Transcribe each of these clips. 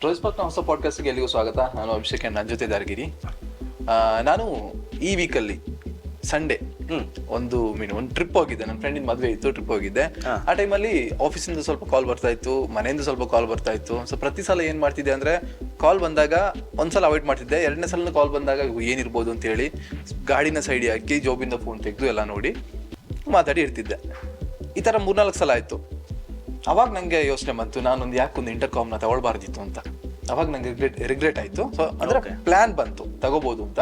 ಟ್ರೋಯ್ಸ್ ಪಾರ್ಕ್ನ ಹೊಸ ಪಾಡ್ಕಾಸ್ಟ್ಗೆ ಎಲ್ಲಿಗೂ ಸ್ವಾಗತ. ನಾನು ಅಭಿಷೇಕ್ ನನ್ನ ಜೊತೆ ದಾರ್ಗಿರಿ ನಾನು ಈ ವೀಕಲ್ಲಿ ಸಂಡೇ ಒಂದು ಮೀನು ಒಂದು ಟ್ರಿಪ್ ಹೋಗಿದ್ದೆ. ನನ್ನ ಫ್ರೆಂಡಿನ ಮದುವೆ ಇತ್ತು ಟ್ರಿಪ್ ಹೋಗಿದ್ದೆ. ಆ ಟೈಮಲ್ಲಿ ಆಫೀಸಿಂದ ಸ್ವಲ್ಪ ಕಾಲ್ ಬರ್ತಾ ಇತ್ತು ಮನೆಯಿಂದ ಸ್ವಲ್ಪ ಕಾಲ್ ಬರ್ತಾ ಇತ್ತು. ಸೊ ಪ್ರತಿ ಸಲ ಏನು ಮಾಡ್ತಿದ್ದೆ ಅಂದ್ರೆ ಕಾಲ್ ಬಂದಾಗ ಒಂದ್ಸಲ ಅವಾಯ್ಡ್ ಮಾಡ್ತಿದ್ದೆ. ಎರಡನೇ ಸಲ ಕಾಲ್ ಬಂದಾಗ ಏನಿರ್ಬೋದು? ಅಂತ ಹೇಳಿ ಗಾಡಿನ ಸೈಡ್ ಹಾಕಿ ಜೋಬಿಂದ ಫೋನ್ ತೆಗೆದು ಎಲ್ಲ ನೋಡಿ ಮಾತಾಡಿ ಇರ್ತಿದ್ದೆ. ಈ ತರ ಮೂರ್ನಾಲ್ಕು ಸಲ ಆಯ್ತು. ಅವಾಗ ನಂಗೆ ಯೋಚನೆ ಬಂತು ನಾನೊಂದು ಯಾಕೊಂದು ಇಂಟರ್ಕಾಮ್ನ ತಗೊಳ್ಬಾರ್ದಿತ್ತು ಅಂತ. ಅವಾಗ ನಂಗೆ ರಿಗ್ರೆಟ್ ರಿಗ್ರೆಟ್ ಆಯ್ತು. ಸೊ ಅಂದ್ರೆ ಪ್ಲಾನ್ ಬಂತು ತಗೋಬಹುದು ಅಂತ.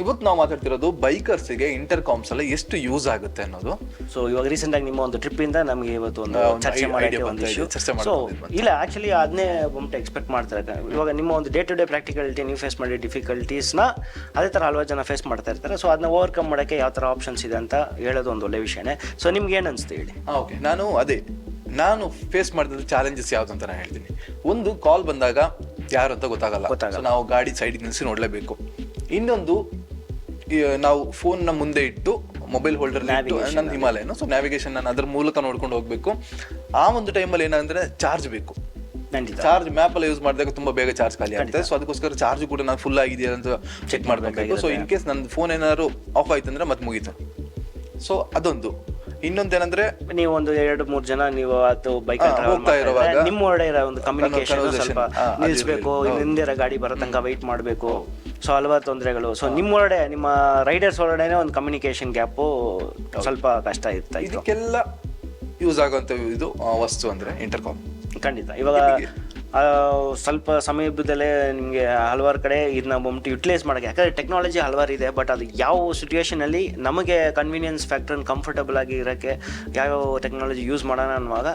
ಇವತ್ತು ನಾವು ಮಾತಾಡ್ತಿರೋದು ಬೈಕರ್ಸ್ಗೆ ಇಂಟರ್ಕಾಮ್ಸ್ ಎಲ್ಲ ಎಷ್ಟು ಯೂಸ್ ಆಗುತ್ತೆ ಅನ್ನೋದು. ಸೊ ಇವಾಗ ರೀಸೆಂಟ್ ಆಗಿ ನಿಮ್ಮ ಒಂದು ಟ್ರಿಪ್ ಇಂದ ನಮಗೆ ಇವತ್ತು ಒಂದು ಒಂದು ಚರ್ಚೆ ಮಾಡಿ ಒಂದು ಸೊ ಇಲ್ಲ ಆಕ್ಚುಲಿ ಅದನ್ನೇ ಒಮ್ಮೆ ಎಕ್ಸ್ಪೆಕ್ಟ್ ಮಾಡ್ತಾರೆ. ಇವಾಗ ನಿಮ್ಮ ಒಂದು ಡೇ ಟು ಡೇ ಪ್ರಾಕ್ಟಿಕಲಿಟಿ ನೀವು ಫೇಸ್ ಮಾಡಿ ಡಿಫಿಕಲ್ಟೀಸ್ನ ಅದೇ ಥರ ಹಲವಾರು ಜನ ಫೇಸ್ ಮಾಡ್ತಾ ಇರ್ತಾರೆ. ಸೊ ಅದನ್ನ ಓವರ್ಕಮ್ ಮಾಡೋಕ್ಕೆ ಯಾವ ಥರ ಆಪ್ಷನ್ಸ್ ಇದೆ ಅಂತ ಹೇಳೋದು ಒಂದು ಒಳ್ಳೆ ವಿಷಯನೇ. ಸೊ ನಿಮ್ಗೆ ಏನು ಅನಿಸ್ತು ಹೇಳಿ? ಓಕೆ ನಾನು ಅದೇ ನಾನು ಫೇಸ್ ಮಾಡಿದ ಚಾಲೆಂಜಸ್ ಯಾವ್ದು ಅಂತ ನಾನು ಹೇಳ್ತೀನಿ. ಒಂದು ಕಾಲ್ ಬಂದಾಗ ಯಾರು ಅಂತ ಗೊತ್ತಾಗಲ್ಲ. ನಾವು ಗಾಡಿ ಸೈಡ್ ನಿಲ್ಲಿಸಿ ನೋಡಲೇಬೇಕು. ಇನ್ನೊಂದು ನಾವು ಫೋನ್ನ ಮುಂದೆ ಇಟ್ಟು ಮೊಬೈಲ್ ಹೋಲ್ಡರ್ ಇಟ್ಟು ನನ್ನ ಹಿಮಾಲಯನು. ಸೊ ನ್ಯಾವಿಗೇಷನ್ ನಾನು ಅದ್ರ ಮೂಲಕ ನೋಡ್ಕೊಂಡು ಹೋಗ್ಬೇಕು. ಆ ಒಂದು ಟೈಮಲ್ಲಿ ಏನಂದ್ರೆ ಚಾರ್ಜ್ ಬೇಕು. ಚಾರ್ಜ್ ಮ್ಯಾಪ್ ಅಲ್ಲಿ ಯೂಸ್ ಮಾಡಿದಾಗ ತುಂಬಾ ಬೇಗ ಚಾರ್ಜ್ ಖಾಲಿ ಆಗುತ್ತೆ ಸೊ ಅದಕ್ಕೋಸ್ಕರ ಚಾರ್ಜ್ ಕೂಡ ನಾನು ಫುಲ್ ಆಗಿದೆಯಾ ಅಂತ ಚೆಕ್ ಮಾಡಬೇಕು. ಸೊ ಇನ್ ಕೇಸ್ ನನ್ನ ಫೋನ್ ಏನಾದ್ರು ಆಫ್ ಆಯ್ತು ಅಂದ್ರೆ ಮತ್ತೆ ಮುಗೀತು. ಸೊ ಅದೊಂದು. ಇನ್ನೊಂದೇನಂದ್ರೆ ನೀವು ಒಂದು ಎರಡು ಮೂರು ಜನ ನೀವು ಅದು ಬೈಕ್ ಹೋಗ್ತಾ ಇರುವಾಗ ನಿಮ್ಮ ಒಳ್ಳೆ ಇರೋ ಒಂದು ಕಮ್ಯುನಿಕೇಶನ್ ಸ್ವಲ್ಪ ನಿಲ್ಲಿಸಬೇಕು ಹಿಂದೆ ಗಾಡಿ ಬರೋ ತನಕ ವೆಯ್ಟ್ ಮಾಡಬೇಕು. ಸೊ ಹಲವಾರು ತೊಂದರೆಗಳು. ಸೊ ನಿಮ್ಮ ಒಳಗಡೆ ನಿಮ್ಮ ರೈಡರ್ಸ್ ಒಳಗಡೆ ಒಂದು ಕಮ್ಯುನಿಕೇಶನ್ ಗ್ಯಾಪು ಸ್ವಲ್ಪ ಕಷ್ಟ ಇರುತ್ತೆ ಇದಕ್ಕೆಲ್ಲ ಯೂಸ್ ಆಗುವಂತ ಇದು ವಸ್ತು ಅಂದ್ರೆ ಇಂಟರ್ಕಾಮ್ ಖಂಡಿತ. ಇವಾಗ ಸ್ವಲ್ಪ ಸಮೀಪದಲ್ಲೇ ನಿಮಗೆ ಹಲವಾರು ಕಡೆ ಇದನ್ನ ಬಂದ್ಬಿಟ್ಟು ಯುಟಿಲೈಸ್ ಮಾಡೋಕ್ಕೆ. ಯಾಕಂದರೆ ಟೆಕ್ನಾಲಜಿ ಹಲವಾರು ಇದೆ ಬಟ್ ಅದು ಯಾವ ಸಿಚುವೇಶನಲ್ಲಿ ನಮಗೆ ಕನ್ವೀನಿಯನ್ಸ್ ಫ್ಯಾಕ್ಟರ್ ಕಂಫರ್ಟಬಲ್ ಆಗಿ ಇರೋಕ್ಕೆ ಯಾವ ಟೆಕ್ನಾಲಜಿ ಯೂಸ್ ಮಾಡೋಣ ಅನ್ನುವಾಗ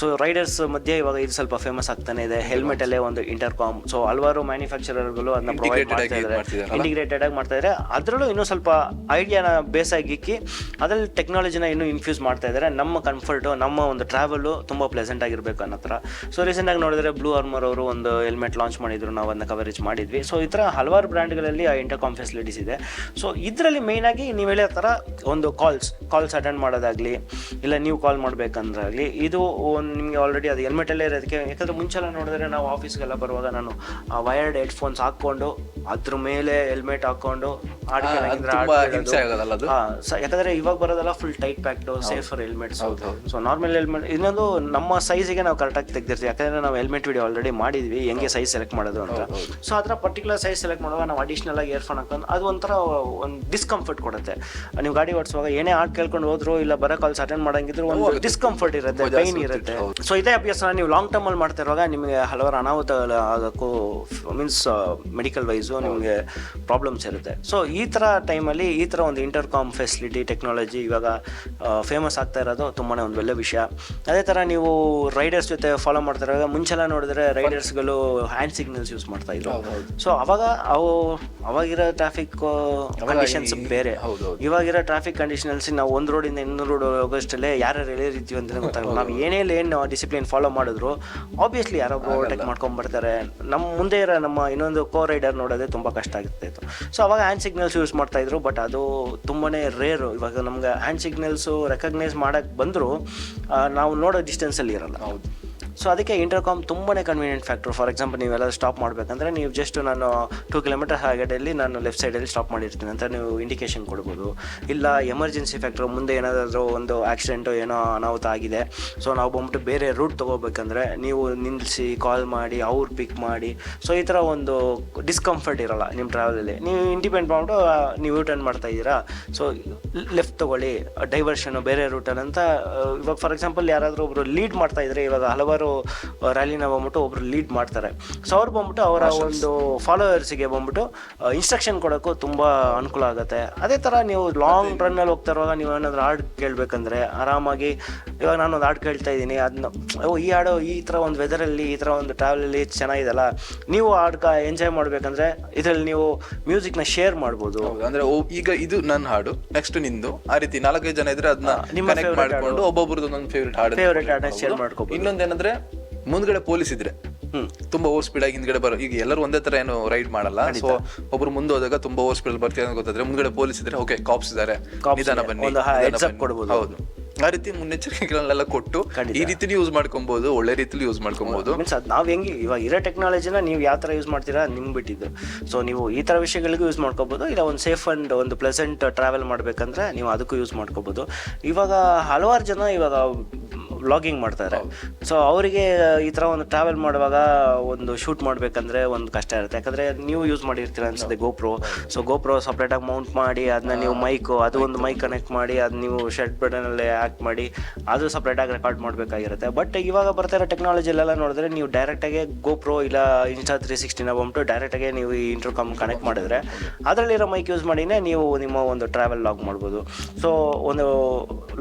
ಸೊ ರೈಡರ್ಸ್ ಮಧ್ಯೆ ಇವಾಗ ಇದು ಸ್ವಲ್ಪ ಫೇಮಸ್ ಆಗ್ತಾನೆ ಇದೆ. ಹೆಲ್ಮೆಟಲ್ಲೇ ಒಂದು ಇಂಟರ್ಕಾಮ್ ಸೊ ಹಲವಾರು ಮ್ಯಾನುಫ್ಯಾಕ್ಚರರ್ಗಳು ಅದನ್ನ ಪ್ರೊವೈಡ್ ಮಾಡ್ತಾ ಇದ್ದಾರೆ ಇಂಟಿಗ್ರೇಟೆಡ್ ಆಗಿ ಮಾಡ್ತಾ ಇದ್ದಾರೆ ಅದರಲ್ಲೂ ಇನ್ನೂ ಸ್ವಲ್ಪ ಐಡಿಯಾನ ಬೇಸ್ ಇಕ್ಕಿ ಅದರಲ್ಲಿ ಟೆಕ್ನಾಲಜಿನ ಇನ್ನೂ ಇನ್ಫ್ಯೂಸ್ ಮಾಡ್ತಾ ಇದ್ದಾರೆ ನಮ್ಮ ಕಂಫರ್ಟು ನಮ್ಮ ಒಂದು ಟ್ರಾವೆಲ್ಲು ತುಂಬ ಪ್ಲೆಸೆಂಟ್ ಆಗಿರಬೇಕು ಅನ್ನೋ ಥರ. ಸೊ ರೀಸೆಂಟಾಗಿ ನೋಡಿದ್ರೆ ಬ್ಲೂ ಆರ್ಮರ್ ಅವರು ಒಂದು ಹೆಲ್ಮೆಟ್ ಲಾಂಚ್ ಮಾಡಿದ್ರು ನಾವು ಅದನ್ನ ಕವರೇಜ್ ಮಾಡಿದ್ವಿ. ಸೊ ಈ ಥರ ಹಲವಾರು ಬ್ರ್ಯಾಂಡ್ಗಳಲ್ಲಿ ಆ ಇಂಟರ್ಕಾಮ್ ಫೆಸಿಲಿಟೀಸ್ ಇದೆ. ಸೊ ಇದರಲ್ಲಿ ಆಗಿ ನೀವು ಹೇಳೋ ಥರ ಒಂದು ಕಾಲ್ಸ್ ಕಾಲ್ಸ್ ಅಟೆಂಡ್ ಮಾಡೋದಾಗಲಿ ಇಲ್ಲ ನೀವು ಕಾಲ್ ಮಾಡಬೇಕಂದ್ರಾಗಲಿ ಇದು ನಿಮಗೆ ಆಲ್ರೆಡಿ ಅದು ಹೆಲ್ಮೆಟಲ್ಲೇ ಇರೋದಕ್ಕೆ ಯಾಕಂದ್ರೆ ಮುಂಚೆಲ್ಲ ನೋಡಿದ್ರೆ ನಾವು ಆಫೀಸ್ಗೆಲ್ಲ ಬರುವಾಗ ನಾನು ವಯರ್ಡ್ ಹೆಡ್ಫೋನ್ಸ್ ಹಾಕ್ಕೊಂಡು ಅದ್ರ ಮೇಲೆ ಹೆಲ್ಮೆಟ್ ಹಾಕ್ಕೊಂಡು ಹಾಡ್ ಹಾಡ್ ಯಾಕಂದ್ರೆ ಇವಾಗ ಬರೋದಲ್ಲ full tight packed safer helmets so normal helmet ಇನ್ನೊಂದು ನಮ್ಮ ಸೈಜಿಗೆ ನಾವು ಕರೆಕ್ಟಾಗಿ ತೆಗ್ದಿರ್ತೀವಿ. ಯಾಕಂದ್ರೆ ನಾವು ಹೆಲ್ಮೆಟ್ ವಿಡಿಯೋ ಆಲ್ರೆಡಿ ಮಾಡಿದ್ವಿ ಹೆಂಗೆ ಸೈಜ್ ಸೆಲೆಕ್ಟ್ ಮಾಡೋದು ಅಂತ. ಸೊ ಅದರ ಪರ್ಟಿಕ್ಯುಲರ್ ಸೈಜ್ ಸೆಲೆಕ್ಟ್ ಮಾಡುವಾಗ ನಾವು ಅಡಿಷನಲ್ ಆಗಿ ಇಯರ್ಫೋನ್ ಹಾಕೊಂಡು ಅದು ಒಂಥರ ಒಂದು ಡಿಸ್ಕಂಫರ್ಟ್ ಕೊಡುತ್ತೆ. ನೀವು ಗಾಡಿ ಓಡಿಸುವಾಗ ಏನೇ ಹಾಡ್ ಕೇಳ್ಕೊಂಡು ಹೋದ್ರು ಇಲ್ಲ ಬರೋ ಕಾಲ್ಸ್ ಅಟೆಂಡ್ ಮಾಡಂಗಿದ್ರು ಒಂದು ಡಿಸ್ಕಂಫರ್ಟ್ ಇರುತ್ತೆ ಪೈನ್ ಇರುತ್ತೆ. ಸೊ ಇದೇ ಅಭ್ಯಾಸ ನೀವು ಲಾಂಗ್ ಟರ್ಮ್ ಅಲ್ಲಿ ಮಾಡ್ತಾ ಇರುವಾಗ ನಿಮಗೆ ಹಲವಾರು ಅನಾಹುತ ಆಗೋಕ್ಕೂ ಮೀನ್ಸ್ ಮೆಡಿಕಲ್ ವೈಸು ನಿಮಗೆ ಪ್ರಾಬ್ಲಮ್ಸ್ ಇರುತ್ತೆ. ಸೊ ಈ ಥರ ಟೈಮಲ್ಲಿ ಈ ಥರ ಒಂದು ಇಂಟರ್ಕಾಮ್ ಫೆಸಿಲಿಟಿ ಟೆಕ್ನಾಲಜಿ ಇವಾಗ ಫೇಮಸ್ ಆಗ್ತಾ ಇರೋದು ತುಂಬಾ ಒಂದು ಒಳ್ಳೆ ವಿಷಯ. ಅದೇ ಥರ ನೀವು ರೈಡರ್ಸ್ ಜೊತೆ ಫಾಲೋ ಮಾಡ್ತಾ ಇರುವಾಗ ಮುಂಚೆಲ್ಲ ನೋಡಿದ್ರೆ ರೈಡರ್ಸ್ಗಳು ಹ್ಯಾಂಡ್ ಸಿಗ್ನಲ್ಸ್ ಯೂಸ್ ಮಾಡ್ತಾ ಇದ್ರು. ಸೊ ಅವಾಗ ಅವು ಅವಾಗಿರೋ ಟ್ರಾಫಿಕ್ ಕಂಡೀಷನ್ಸ್ ಬೇರೆ. ಇವಾಗಿರೋ ಟ್ರಾಫಿಕ್ ಕಂಡೀಷನ್ಸ್ ನಾವು ಒಂದು ರೋಡಿಂದ ಇನ್ನೊಂದು ರೋಡ್ ಹೋಗೋಷ್ಟಲ್ಲೇ ಯಾರ್ಯಾರು ರೀತಿ ಅಂತ ಗೊತ್ತಾಗಲ್ಲ. ನಾವು ಏನೇ ಏನು ಡಿಸಿಪ್ಲಿನ್ ಫಾಲೋ ಮಾಡಿದ್ರು. ಆಬ್ವಿಯಸ್ಲಿ ಯಾರೊಬ್ಬರು ಓವರ್ಟೇಕ್ ಮಾಡ್ಕೊಂಡು ಬರ್ತಾರೆ ನಮ್ಮ ಮುಂದೆ ಇರೋ ನಮ್ಮ ಇನ್ನೊಂದು ಕೋ ರೈಡರ್ ನೋಡೋದೇ ತುಂಬ ಕಷ್ಟ ಆಗ್ತಾ ಇತ್ತು ಸೊ ಅವಾಗ ಹ್ಯಾಂಡ್ ಸಿಗ್ನಲ್ಸ್ ಯೂಸ್ ಮಾಡ್ತಾ ಇದ್ರು ಬಟ್ ಅದು ತುಂಬಾ ರೇರು ಇವಾಗ ನಮ್ಗೆ ಹ್ಯಾಂಡ್ ಸಿಗ್ನಲ್ಸು ರೆಕಗ್ನೈಸ್ ಮಾಡೋಕ್ಕೆ ಬಂದರೂ ನಾವು ನೋಡೋ ಡಿಸ್ಟೆನ್ಸಲ್ಲಿ ಇರಲ್ಲ. ಹೌದು. ಸೊ ಅದಕ್ಕೆ ಇಂಟರ್ಕಾಮ್ ತುಂಬನೇ ಕನ್ವೀನಿಯಂಟ್ ಫ್ಯಾಕ್ಟರ್ ಫಾರ್ ಎಕ್ಸಾಂಪಲ್ ನೀವೆಲ್ಲ ಸ್ಟಾಪ್ ಮಾಡಬೇಕಂದ್ರೆ ನೀವು ಜಸ್ಟ್ ನಾನು ಟೂ ಕಿಲೋಮೀಟರ್ ಹಾಗೆಡಲ್ಲಿ ನಾನು ಲೆಫ್ಟ್ ಸೈಡಲ್ಲಿ ಸ್ಟಾಪ್ ಮಾಡಿರ್ತೀನಿ. ಅಂತ ನೀವು ಇಂಡಿಕೇಶನ್ ಕೊಡ್ಬೋದು. ಇಲ್ಲ ಎಮರ್ಜೆನ್ಸಿ ಫ್ಯಾಕ್ಟರ್ ಮುಂದೆ ಏನಾದರೂ ಒಂದು ಆಕ್ಸಿಡೆಂಟು ಏನೋ ಅನಾಹುತ ಆಗಿದೆ. ಸೊ ನಾವು ಬಂದ್ಬಿಟ್ಟು ಬೇರೆ ರೂಟ್ ತೊಗೋಬೇಕಂದ್ರೆ ನೀವು ನಿಲ್ಲಿಸಿ ಕಾಲ್ ಮಾಡಿ, ಅವ್ರು ಪಿಕ್ ಮಾಡಿ. ಸೊ ಈ ಥರ ಒಂದು ಡಿಸ್ಕಂಫರ್ಟ್ ಇರೋಲ್ಲ ನಿಮ್ಮ ಟ್ರಾವೆಲಲ್ಲಿ ನೀವು ಇಂಡಿಪೆಂಡ್ ಮಾಡ್ಬಿಟ್ಟು ನೀವು ಟರ್ನ್ ಮಾಡ್ತಾ ಇದ್ದೀರಾ. ಸೊ ಲೆಫ್ಟ್ ತೊಗೊಳ್ಳಿ ಡೈವರ್ಷನ್ ಬೇರೆ ರೂಟಲ್ಲಿ ಅಂತ ಇವಾಗ ಫಾರ್ ಎಕ್ಸಾಂಪಲ್ ಯಾರಾದರೂ ಒಬ್ಬರು ಲೀಡ್ ಮಾಡ್ತಾ ಇದ್ರೆ, ಇವಾಗ ಹಲವಾರು ರ್ಯಾಲಿನ ಬಂದ್ಬಿಟ್ಟು ಒಬ್ರು ಲೀಡ್ ಮಾಡ್ತಾರೆ. ಸೊ ಅವ್ರು ಬಂದ್ಬಿಟ್ಟು ಅವರ ಒಂದು ಫಾಲೋವರ್ಸಿಗೆ ಬಂದ್ಬಿಟ್ಟು ಇನ್ಸ್ಟ್ರಕ್ಷನ್ ಕೊಡೋಕ್ಕೂ ತುಂಬ ಅನುಕೂಲ ಆಗುತ್ತೆ. ಅದೇ ಥರ ನೀವು ಲಾಂಗ್ ರನ್ನಲ್ಲಿ ಹೋಗ್ತಾ ಇರುವಾಗ ನೀವು ಏನಾದರೂ ಹಾಡು ಕೇಳಬೇಕಂದ್ರೆ ಆರಾಮಾಗಿ ಇವಾಗ ನಾನು ಒಂದು ಹಾಡು ಕೇಳ್ತಾ ಇದ್ದೀನಿ ಅದನ್ನ ಓ ಈ ಹಾಡು ಈ ಥರ ಒಂದು ವೆದರಲ್ಲಿ ಈ ಥರ ಒಂದು ಟ್ರಾವೆಲಲ್ಲಿ ಚೆನ್ನಾಗಿದೆಲ್ಲ ನೀವು ಹಾಡ್ಕ ಎಂಜಾಯ್ ಮಾಡಬೇಕಂದ್ರೆ ಇದರಲ್ಲಿ ನೀವು ಮ್ಯೂಸಿಕ್ನ ಶೇರ್ ಮಾಡ್ಬೋದು. ಅಂದ್ರೆ ಈಗ ಇದು ನನ್ನ ಹಾಡು ನೆಕ್ಸ್ಟ್ ನಿಂದು. ಆ ರೀತಿ ನಾಲ್ಕೈದು ಜನ ಇದ್ರೆ ಅದನ್ನ ನಿಮ್ಮ ಮಾಡ್ಕೊಂಡು ಒಬ್ಬೊಬ್ರದ್ದು ಒಂದೊಂದು ಫೇವ್ರೆಟ್ ಹಾಡು ಫೇವ್ರೇಟ್ ಹಾಡನ್ನ ಶೇರ್ ಮಾಡ್ಕೋಬೋದು. ಇನ್ನೊಂದೇನಂದ್ರೆ ಮುಂದ್ಗಡೆ ಪೊಲೀಸ್ ಇದ್ರೆ ಹ್ಮ್. ತುಂಬಾ ಓವರ್ ಸ್ಪೀಡ್ ಆಗಿ ಹಿಂದ್ಗಡೆ ಬರೋ ಈಗ ಎಲ್ಲರೂ ಒಂದೇ ತರ ಏನು ರೈಡ್ ಮಾಡಲ್ಲ. ಸೊ ಒಬ್ರು ಮುಂದೆ ಹೋದಾಗ ತುಂಬಾ ಓವರ್ ಸ್ಪೀಡ್ ಬರ್ತೀವಿ ಅಂತ ಗೊತ್ತಾದ್ರೆ ಮುಂದ್ಗಡೆ ಪೊಲೀಸ್ ಇದ್ರೆ ಓಕೆ ಕಾಪ್ಸ್ ಇದಾರೆ. ನಿಧಾನ. ಬನ್ನಿ. ಹೌದು. ಆ ರೀತಿ ಮುನ್ನೆಚ್ಚರಿಕೆಗಳನ್ನೆಲ್ಲ ಕೊಟ್ಟು ಈ ರೀತಿ ಯೂಸ್ ಮಾಡ್ಕೊಬಹುದು ಒಳ್ಳೆ ರೀತಿಲಿ ಯೂಸ್ ಮಾಡ್ಕೊಬಹುದು ಮೀನ್ಸ್ ಅದು ನಾವು ಹೆಂಗೆ ಇವಾಗ ಇರೋ ಟೆಕ್ನಾಲಜಿನ ನೀವು ಯಾವ ತರ ಯೂಸ್ ಮಾಡ್ತೀರಾ ನಿಮ್ಗೆ ಬಿಟ್ಟಿದ್ದು. ಸೊ ನೀವು ಈ ತರ ವಿಷಯಗಳಿಗೂ ಯೂಸ್ ಮಾಡ್ಕೋಬಹುದು ಇಲ್ಲ ಒಂದು ಸೇಫ್ ಅಂಡ್ ಒಂದು ಪ್ಲೆಸೆಂಟ್ ಟ್ರಾವೆಲ್ ಮಾಡ್ಬೇಕಂದ್ರೆ ನೀವು ಅದಕ್ಕೂ ಯೂಸ್ ಮಾಡ್ಕೋಬೋದು. ಇವಾಗ ಹಲವಾರು ಜನ ಇವಾಗ ವ್ಲಾಗಿಂಗ್ ಮಾಡ್ತಾರೆ. ಸೊ ಅವರಿಗೆ ಈ ಥರ ಒಂದು ಟ್ರಾವೆಲ್ ಮಾಡುವಾಗ ಒಂದು ಶೂಟ್ ಮಾಡಬೇಕಂದ್ರೆ ಒಂದು ಕಷ್ಟ ಇರುತ್ತೆ. ಯಾಕಂದರೆ ನೀವು ಯೂಸ್ ಮಾಡಿರ್ತೀರ ಅನ್ಸುತ್ತೆ ಗೋಪ್ರೋ ಸೊ ಗೋಪ್ರೋ ಸಪ್ರೇಟಾಗಿ ಮೌಂಟ್ ಮಾಡಿ ಅದನ್ನ ನೀವು ಮೈಕು ಅದು ಒಂದು ಮೈಕ್ ಕನೆಕ್ಟ್ ಮಾಡಿ ಅದು ನೀವು ಶೆಡ್ ಬಟನಲ್ಲಿ ಆ್ಯಕ್ಟ್ ಮಾಡಿ ಅದು ಸಪ್ರೇಟಾಗಿ ರೆಕಾರ್ಡ್ ಮಾಡಬೇಕಾಗಿರುತ್ತೆ. ಬಟ್ ಇವಾಗ ಬರ್ತಾ ಇರೋ ಟೆಕ್ನಾಲಜಿಲೆಲ್ಲ ನೋಡಿದ್ರೆ ನೀವು ಡೈರೆಕ್ಟಾಗಿ ಗೋಪ್ರೋ ಇಲ್ಲ ಇನ್ಸ್ಟಾ ತ್ರೀ ಸಿಕ್ಸ್ಟಿನ ಬಂಬಿಟ್ಟು ಡೈರೆಕ್ಟಾಗಿ ನೀವು ಈ ಇಂಟರ್ಕಾಮ್ ಕನೆಕ್ಟ್ ಮಾಡಿದ್ರೆ ಅದರಲ್ಲಿರೋ ಮೈಕ್ ಯೂಸ್ ಮಾಡಿನೇ ನೀವು ನಿಮ್ಮ ಒಂದು ಟ್ರಾವೆಲ್ ಲಾಗ್ ಮಾಡ್ಬೋದು. ಸೊ ಒಂದು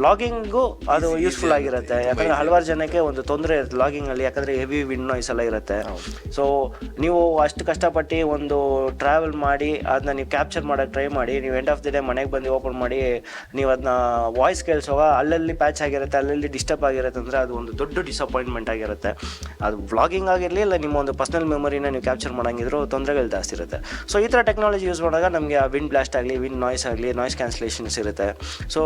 ಲಾಗಿಂಗು ಅದು ಯೂಸ್ಫುಲ್ ಆಗಿರುತ್ತೆ. ಯಾಕಂದ್ರೆ ಹಲವಾರು ಜನಕ್ಕೆ ಒಂದು ತೊಂದರೆ ಇರುತ್ತೆ ಲಾಗಿಂಗ್ ಅಲ್ಲಿ ಯಾಕಂದ್ರೆ ಹೆವಿ ವಿಂಡ್ ನಾಯ್ಸ್ ಎಲ್ಲ ಇರುತ್ತೆ. ಸೊ ನೀವು ಅಷ್ಟು ಕಷ್ಟಪಟ್ಟು ಒಂದು ಟ್ರಾವೆಲ್ ಮಾಡಿ ಅದನ್ನ ನೀವು ಕ್ಯಾಪ್ಚರ್ ಮಾಡೋಕೆ ಟ್ರೈ ಮಾಡಿ ನೀವು ಎಂಡ್ ಆಫ್ ದಿ ಡೇ ಮನೆಗೆ ಬಂದು ಓಪನ್ ಮಾಡಿ ನೀವು ಅದನ್ನ ವಾಯ್ಸ್ ಕೇಳಿಸುವಾಗ ಅಲ್ಲಲ್ಲಿ ಪ್ಯಾಚ್ ಆಗಿರುತ್ತೆ ಅಲ್ಲಲ್ಲಿ ಡಿಸ್ಟರ್ಬ್ ಆಗಿರುತ್ತೆ ಅಂದರೆ ಅದು ಒಂದು ದೊಡ್ಡ ಡಿಸಪಾಯಿಂಟ್ಮೆಂಟ್ ಆಗಿರುತ್ತೆ. ಅದು ವ್ಲಾಗಿಂಗ್ ಆಗಿರಲಿ ಇಲ್ಲ ನಿಮ್ಮ ಒಂದು ಪರ್ಸನಲ್ ಮೆಮೊರಿನ ನೀವು ಕ್ಯಾಪ್ಚರ್ ಮಾಡಂಗಿದ್ರು ತೊಂದರೆಗಳು ಜಾಸ್ತಿ ಇರುತ್ತೆ. ಸೊ ಈ ಥರ ಟೆಕ್ನಾಲಜಿ ಯೂಸ್ ಮಾಡಿದಾಗ ನಮಗೆ ಆ ವಿಂಡ್ ಬ್ಲಾಸ್ಟ್ ಆಗಲಿ ವಿಂಡ್ ನಾಯ್ಸ್ ಆಗಲಿ ನಾಯ್ಸ್ ಕ್ಯಾನ್ಸಲೇಷನ್ಸ್ ಇರುತ್ತೆ. ಸೊ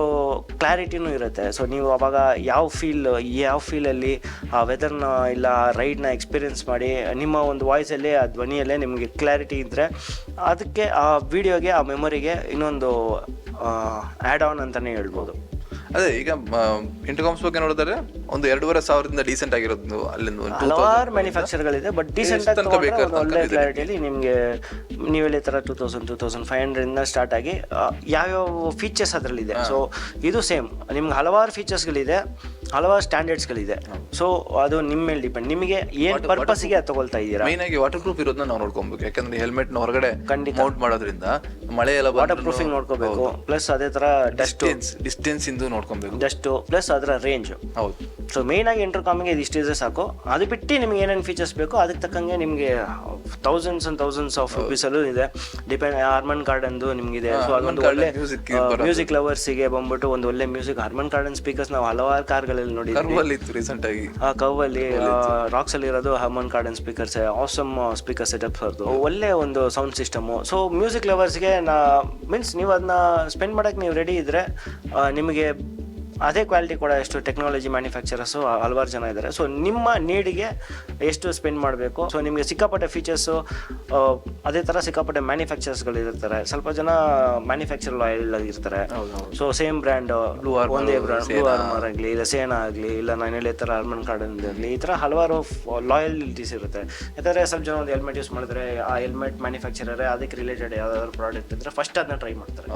ಕ್ಲಾರಿಟಿನೂ ಇರುತ್ತೆ. ಸೊ ನೀವು ಅವಾಗ ಯಾವ ಫೀಲ್ ಯಾವ ಫೀಲಲ್ಲಿ ಆ ವೆದರ್ನ ಇಲ್ಲ ರೈಡ್ನ ಎಕ್ಸ್ಪೀರಿಯನ್ಸ್ ಮಾಡಿ, ನಿಮ್ಮ ಒಂದು ವಾಯ್ಸಲ್ಲಿ ಆ ಧ್ವನಿಯಲ್ಲೇ ನಿಮಗೆ ಕ್ಲಾರಿಟಿ ಇದ್ದರೆ ಅದಕ್ಕೆ ಆ ವಿಡಿಯೋಗೆ ಆ ಮೆಮೊರಿಗೆ ಇನ್ನೊಂದು ಆ್ಯಡ್ ಆನ್ ಅಂತಲೇ ಹೇಳ್ಬೋದು. ಅದೇ ಈಗ ಇಂಟರ್ಕಾಮ್ಸ್ ಬಗ್ಗೆ ನೋಡಿದ್ರೆ ಒಂದು ಎರಡೂವರೆ ಸಾವಿರದಿಂದ ಡೀಸೆಂಟ್ ಆಗಿರೋದು ಅಲ್ಲಿಂದ ಒಂದು 2000 ಹಲವಾರು ಮ್ಯಾನುಫ್ಯಾಕ್ಚರ್ಗಳಿದೆ ಬಟ್ ಡೀಸೆಂಟ್ ಎಷ್ಟು ತನಕ ಬೇಕಾದ್ರೆ ಒಂದು ಒಳ್ಳೆ ತನಕ ಇದೆ. ಕ್ಲಾರಿಟಿಯಲ್ಲಿ ನಿಮಗೆ ನೀವು ಹೇಳಿ ಥರ two thousand two thousand five ಹಂಡ್ರೆಡಿಂದ start ಆಗಿ ಆ, ಯಾವ್ಯಾವ ಫೀಚರ್ಸ್ ಅದರಲ್ಲಿದೆ. ಸೊ ಇದು ಸೇಮ್ ನಿಮ್ಗೆ ಹಲವಾರು ಫೀಚರ್ಸ್ಗಳಿದೆ ಹಲವಾರು ಸ್ಟ್ಯಾಂಡರ್ಡ್ಸ್ಗಳಿದೆ ಸೊ ಅದು ನಿಮ್ಮ ಮೇಲೆ ಡಿಪೆಂಡ್ ನಿಮಗೆ ಏನು ಪರ್ಪಸ್ಗೆ ಅದು ತಗೊಳ್ತಾ ಇದ್ದೀರಾ? ಮೈನ್ ಆಗಿ ವಾಟರ್ ಪ್ರೂಫ್ ಇರೋದನ್ನ ನಾವು ನೋಡ್ಕೊಬೇಕು ಯಾಕಂದ್ರೆ ಹೆಲ್ಮೆಟ್ನ ಹೊರಗಡೆ ಖಂಡಿತ. ಮೌಂಟ್ ಮಾಡೋದ್ರಿಂದ ಮಳೆ ಎಲ್ಲ ವಾಟರ್ ಪ್ರೂಫಿಂಗ್ ನೋಡ್ಕೋಬೇಕು. ಪ್ಲಸ್ ಅದೇ ತರ ಡಸ್ಟ್ ಡಿಸ್ಟೆನ್ಸ್ ಇಂದು ನೋಡ್ಕೊಬೇಕು ಡಸ್ಟು ಪ್ಲಸ್ ಅದರ ರೇಂಜು ಹೌದು. ಸೊ ಮೇಯ್ನಾಗಿ ಇಂಟರ್ಕಾಮಿಗೆ ಇದು ಇಷ್ಟಿದ್ರೆ ಸಾಕು. ಅದು ಬಿಟ್ಟು ನಿಮ್ಗೆ ಏನೇನು ಫೀಚರ್ಸ್ ಬೇಕು ಅದಕ್ಕೆ ತಕ್ಕಂಗೆ ನಿಮಗೆ ತೌಸಂಡ್ಸ್ ಅಂಡ್ ತೌಸಂಡ್ಸ್ ಆಫ್ ರುಪೀಸಲ್ಲೂ ಇದೆ. ಡಿಪೆಂಡ್ ಹಾರ್ಮನ್ ಕಾರ್ಡನ್ದು ನಿಮಗಿದೆ. ಸೊ ಅದೊಂದು ಒಳ್ಳೆ. ಮ್ಯೂಸಿಕ್ ಲವರ್ಸಿಗೆ ಬಂದ್ಬಿಟ್ಟು ಒಂದು ಒಳ್ಳೆ ಮ್ಯೂಸಿಕ್ ಹಾರ್ಮನ್ ಗಾರ್ಡನ್ ಸ್ಪೀಕರ್ಸ್ ನಾವು ಹಲವಾರು ಕಾರ್ಗಳಲ್ಲಿ ನೋಡಿದ್ವಿ. ಆ ಕವಲ್ಲಿ ರಾಕ್ಸ್ ಅಲ್ಲಿ ಇರೋದು Harman Kardon speakers awesome speaker setup ಅವ್ರದ್ದು ಒಳ್ಳೆ ಒಂದು ಸೌಂಡ್ ಸಿಸ್ಟಮು ಸೊ ಮ್ಯೂಸಿಕ್ ಲವರ್ಸ್ಗೆ ನಾ ಮೀನ್ಸ್ ನೀವು ಅದನ್ನ ಸ್ಪೆಂಡ್ ಮಾಡೋಕ್ಕೆ ನೀವು ರೆಡಿ ಇದ್ರೆ ನಿಮಗೆ ಅದೇ ಕ್ವಾಲಿಟಿ ಕೂಡ ಎಷ್ಟು ಟೆಕ್ನಾಲಜಿ ಮ್ಯಾನುಫ್ಯಾಕ್ಚರರ್ಸು ಹಲವಾರು ಜನ ಇದ್ದಾರೆ ಸೊ ನಿಮ್ಮ ನೀಡಿಗೆ ಎಷ್ಟು ಸ್ಪೆಂಡ್ ಮಾಡಬೇಕು? ಸೊ ನಿಮಗೆ ಸಿಕ್ಕಾಪಟ್ಟೆ ಫೀಚರ್ಸು ಅದೇ ಥರ ಸಿಕ್ಕಾಪಟ್ಟೆ ಮ್ಯಾನುಫ್ಯಾಕ್ಚರ್ಸ್ಗಳು ಇರ್ತಾರೆ. ಸ್ವಲ್ಪ ಜನ ಮ್ಯಾನುಫ್ಯಾಕ್ಚರ್ ಲಾಯಲ್ ಇರ್ತಾರೆ. ಸೊ ಸೇಮ್ ಬ್ರ್ಯಾಂಡ್ ಒಂದೇ ಬ್ರ್ಯಾಂಡ್ ಬ್ಲೂ ಆರ್ಮರ್ ಆಗಲಿ ಇಲ್ಲ ಸೇನಾ ಆಗಲಿ ಇಲ್ಲ ನಾನು ಹೇಳಿ ಥರ ಆರ್ಮನ್ ಕಾರ್ಡನ್ ಇರಲಿ ಈ ಥರ ಹಲವಾರು ಲಾಯಲ್ಟೀಸ್ ಇರುತ್ತೆ. ಯಾಕಂದರೆ ಸ್ವಲ್ಪ ಜನ ಒಂದು ಹೆಲ್ಮೆಟ್ ಯೂಸ್ ಮಾಡಿದ್ರೆ ಆ ಹೆಲ್ಮೆಟ್ ಮ್ಯಾನುಫ್ಯಾಕ್ಚರರೇ ಅದಕ್ಕೆ ರಿಲೇಟೆಡ್ ಯಾವ್ದಾದ್ರು ಪ್ರಾಡಕ್ಟ್ ಇದ್ದರೆ ಫಸ್ಟ್ ಅದನ್ನ ಟ್ರೈ ಮಾಡ್ತಾರೆ.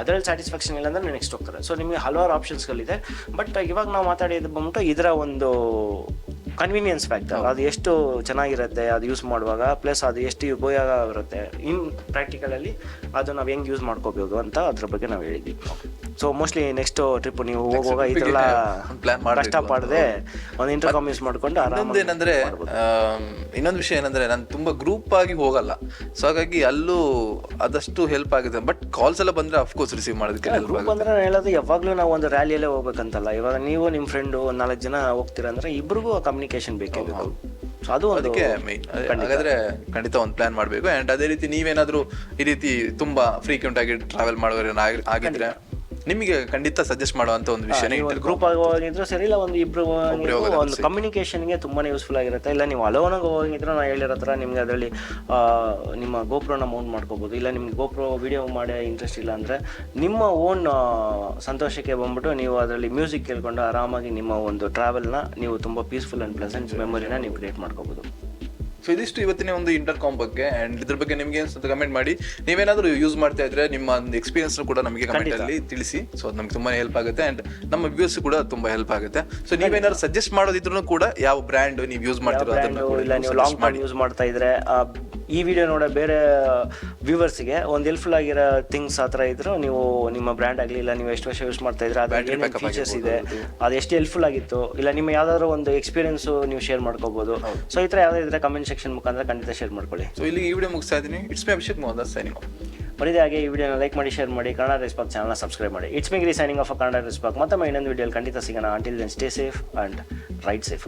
ಅದರಲ್ಲಿ ಸ್ಯಾಟಿಸ್ಫ್ಯಾಕ್ಷನ್ ಇಲ್ಲ ಅಂದ್ರೆ ನೆಕ್ಸ್ಟ್ ಹೋಗ್ತಾರೆ. ಸೊ ನಿಮಗೆ ಹಲವಾರು ಆಪ್ಷನ್ಸ್ಗಳಿದೆ ಬಟ್ ಇವಾಗ ನಾವು ಮಾತಾಡಿದ್ದು ಬಂದ್ಬಿಟ್ಟು ಇದರ ಒಂದು ಕನ್ವೀನಿಯನ್ಸ್ ಫ್ಯಾಕ್ಟರ್ ಅದು ಎಷ್ಟು ಚೆನ್ನಾಗಿರುತ್ತೆ ಅದು ಯೂಸ್ ಮಾಡುವಾಗ ಪ್ಲಸ್ ಅದು ಎಷ್ಟು ಉಪಯೋಗ ಇರುತ್ತೆ ಇನ್ ಪ್ರಾಕ್ಟಿಕಲಲ್ಲಿ ಅದು ನಾವು ಹೆಂಗೆ ಯೂಸ್ ಮಾಡ್ಕೋಬೋದು ಅಂತ ಅದ್ರ ಬಗ್ಗೆ ನಾವು ಹೇಳಿದ್ವಿ. ಸೊ ಮೋಸ್ಟ್ಲಿ ನೆಕ್ಸ್ಟ್ ಟ್ರಿಪ್ ನೀವು ಹೋಗುವಾಗ ಈ ಥರ ಒಂದು plan ಮಾಡ್ಬೇಕು ಕಷ್ಟ ಪಡದೆ ಒಂದು ಇಂಟರ್ಕಾಮ್ ಯೂಸ್ ಮಾಡ್ಕೊಂಡು ಆರಾಮಾಗಿ ಏನಂದ್ರೆ ಇನ್ನೊಂದು ವಿಷಯ ಏನಂದ್ರೆ ನಾನು ತುಂಬಾ ಗ್ರೂಪ್ ಆಗಿ ಹೋಗಲ್ಲ. ಸೊ ಹಾಗಾಗಿ ಅಲ್ಲೂ ಅದಷ್ಟು ಹೆಲ್ಪ್ ಆಗಿದೆ. ಬಟ್ ಕಾಲ್ಸ್ ಎಲ್ಲ ಬಂದ್ರೆ ಅಫ್ಕೋರ್ಸ್ ರಿಸೀವ್ ಮಾಡೋದಕ್ಕೆ ಗ್ರೂಪ್ ಅಂದ್ರೆ ನಾನು ಹೇಳೋದು ಯಾವಾಗಲೂ ನಾವು ಒಂದು ರ್ಯಾಲಿಯಲ್ಲೇ ಹೋಗ್ಬೇಕಂತಲ್ಲ. ಇವಾಗ ನೀವು ನಿಮ್ಮ ಫ್ರೆಂಡು ಒಂದು ನಾಲ್ಕು ಜನ ಹೋಗ್ತೀರಾ ಅಂದ್ರೆ ಇಬ್ರಿಗೂ ಕಮ್ಯುನಿಕೇಶನ್ ಬೇಕೇ ಬೇಕು ಸೊ ಅದು ಅದಕ್ಕೆ ಮೈನ್ ಹಾಗಾದ್ರೆ ಖಂಡಿತ ಒಂದು ಪ್ಲಾನ್ ಮಾಡಬೇಕು. ಅಂಡ್ ಅದೇ ರೀತಿ ನೀವೇನಾದ್ರೂ ಈ ರೀತಿ ತುಂಬಾ ಫ್ರೀಕ್ವೆಂಟ್ ಆಗಿ ಟ್ರಾವೆಲ್ ಮಾಡೋರು ಆಗಿದ್ರೆ? ನಿಮಗೆ ಖಂಡಿತ ಸಜೆಸ್ಟ್ ಮಾಡುವಂತ ಒಂದು ವಿಷಯ ಒಂದು ಗ್ರೂಪ್ ಆಗಿ ಹೋಗಿದ್ರು ಸರಿ ಇಲ್ಲ ಒಂದು ಇಬ್ರು ಒಂದು ಒಂದು ಕಮ್ಯುನಿಕೇಶನ್ಗೆ ತುಂಬಾನೇ ಯೂಸ್ಫುಲ್ ಆಗಿರುತ್ತೆ. ಇಲ್ಲ ನೀವು ಅಲೋನಾಗಿ ಹೋಗಿದ್ರು ನಾನು ಹೇಳಿರೋ ಹತ್ರ ನಿಮ್ಗೆ ಅದರಲ್ಲಿ ನಿಮ್ಮ ಗೋಪ್ರೋನ ಮೌಂಟ್ ಮಾಡ್ಕೋಬೋದು. ಇಲ್ಲ ನಿಮ್ಗೆ ಗೋಪ್ರೋ ವಿಡಿಯೋ ಮಾಡೋ ಇಂಟ್ರೆಸ್ಟ್ ಇಲ್ಲ ಅಂದ್ರೆ ನಿಮ್ಮ ಓನ್ ಸಂತೋಷಕ್ಕೆ ಬಂದ್ಬಿಟ್ಟು ನೀವು ಅದರಲ್ಲಿ ಮ್ಯೂಸಿಕ್ ಕೇಳ್ಕೊಂಡು ಆರಾಮಾಗಿ ನಿಮ್ಮ ಒಂದು ಟ್ರಾವೆಲ್ನ ನೀವು ತುಂಬ ಪೀಸ್ಫುಲ್ ಅಂಡ್ ಪ್ಲೆಸೆಂಟ್ ಮೆಮೊರಿನ ನೀವು ಕ್ರಿಯೇಟ್ ಮಾಡ್ಕೋಬೋದು. ಇದಿಷ್ಟು ಇವತ್ತಿನ ಒಂದು ಇಂಟರ್ಕಾಮ್ ಬಗ್ಗೆ ಅಂಡ್ ಇದ್ರ ಬಗ್ಗೆ ನಿಮ್ಗೆ ಅನ್ಸುತ್ತೆ ಕಮೆಂಟ್ ಮಾಡಿ. ನೀವೇನಾದ್ರೂ ಯೂಸ್ ಮಾಡ್ತಾ ಇದ್ರೆ ನಿಮ್ಮ ಒಂದು ಎಕ್ಸ್ಪೀರಿಯನ್ಸ್ ಕೂಡ ನಮಗೆ ಕಮೆಂಟ್ ಅಲ್ಲಿ ತಿಳಿಸಿ. ಸೊ ಅದು ನಮ್ಗೆ ತುಂಬಾ ಹೆಲ್ಪ್ ಆಗುತ್ತೆ ಅಂಡ್ ನಮ್ಮ ವ್ಯೂಸ್ ಕೂಡ ತುಂಬಾ ಹೆಲ್ಪ್ ಆಗುತ್ತೆ. ಸೊ ನೀವೇನಾದ್ರು ಸಜೆಸ್ಟ್ ಮಾಡೋದಿದ್ರು ಕೂಡ ಯಾವ ಬ್ರ್ಯಾಂಡ್ ನೀವು ಯೂಸ್ ಮಾಡ್ತಿರೋ ಅದನ್ನ ಲಾಂಗ್ ಯೂಸ್ ಮಾಡ್ತಾ ಇದ್ರೆ ಆ, ಈ ವಿಡಿಯೋ ನೋಡೋ ಬೇರೆ ವ್ಯೂವರ್ಸ್ಗೆ ಒಂದು ಹೆಲ್ಪ್ಫುಲ್ ಆಗಿರೋ ಥಿಂಗ್ಸ್ ಆ ಥರ ಇದ್ರು ನೀವು ನಿಮ್ಮ ಬ್ರ್ಯಾಂಡ್ ಆಗಲಿ ಇಲ್ಲ ನೀವು ಎಷ್ಟು ವರ್ಷ ಯೂಸ್ ಮಾಡ್ತಾ ಇದ್ರೆ ಅದು ಫೀಚರ್ಸ್ ಇದೆ ಅದು ಎಷ್ಟು ಹೆಲ್ಪ್ಫುಲ್ ಆಗಿತ್ತು ಇಲ್ಲ ನಿಮ್ಮ ಯಾವ್ದಾದ್ರು ಒಂದು ಎಕ್ಸ್ಪೀರಿಯನ್ಸು ನೀವು ಶೇರ್ ಮಾಡ್ಕೋಬೋದು. ಸೊ ಈ ಥರ ಯಾವುದೇ ಇದ್ರೆ ಕಮೆಂಟ್ ಸೆಕ್ಷನ್ ಮುಖಾಂತರ ಖಂಡಿತ ಶೇರ್ ಮಾಡ್ಕೊಳ್ಳಿ. ಸೊ ಇಲ್ಲಿ ಈ ವಿಡಿಯೋ ಮುಗಿಸ್ತಾ ಇದ್ದೀನಿ. It's my Abhishek Mohan signing ಬರೀದೇ ಹಾಗೆ ಈ ವಿಡಿಯೋನ ಲೈಕ್ ಮಾಡಿ ಶೇರ್ ಮಾಡಿ ಕನ್ನಡ ರೆಸ್ಪಾಕ್ ಚಾನಲ್ನ ಸಬ್ಸ್ಕ್ರೈಬ್ ಮಾಡಿ. ಇಟ್ಸ್ ಮಿಗ್ರಿ ಸೈನಿಂಗ್ ಆಫ್ ಕನ್ನಡ ರೆಸ್ಪಾಕ್ ಮತ್ತೊಮ್ಮೆ ಇನ್ನೊಂದು ವಿಡಿಯೋ ಖಂಡಿತ ಸಿಗೋಣ. Until then stay safe and ride safe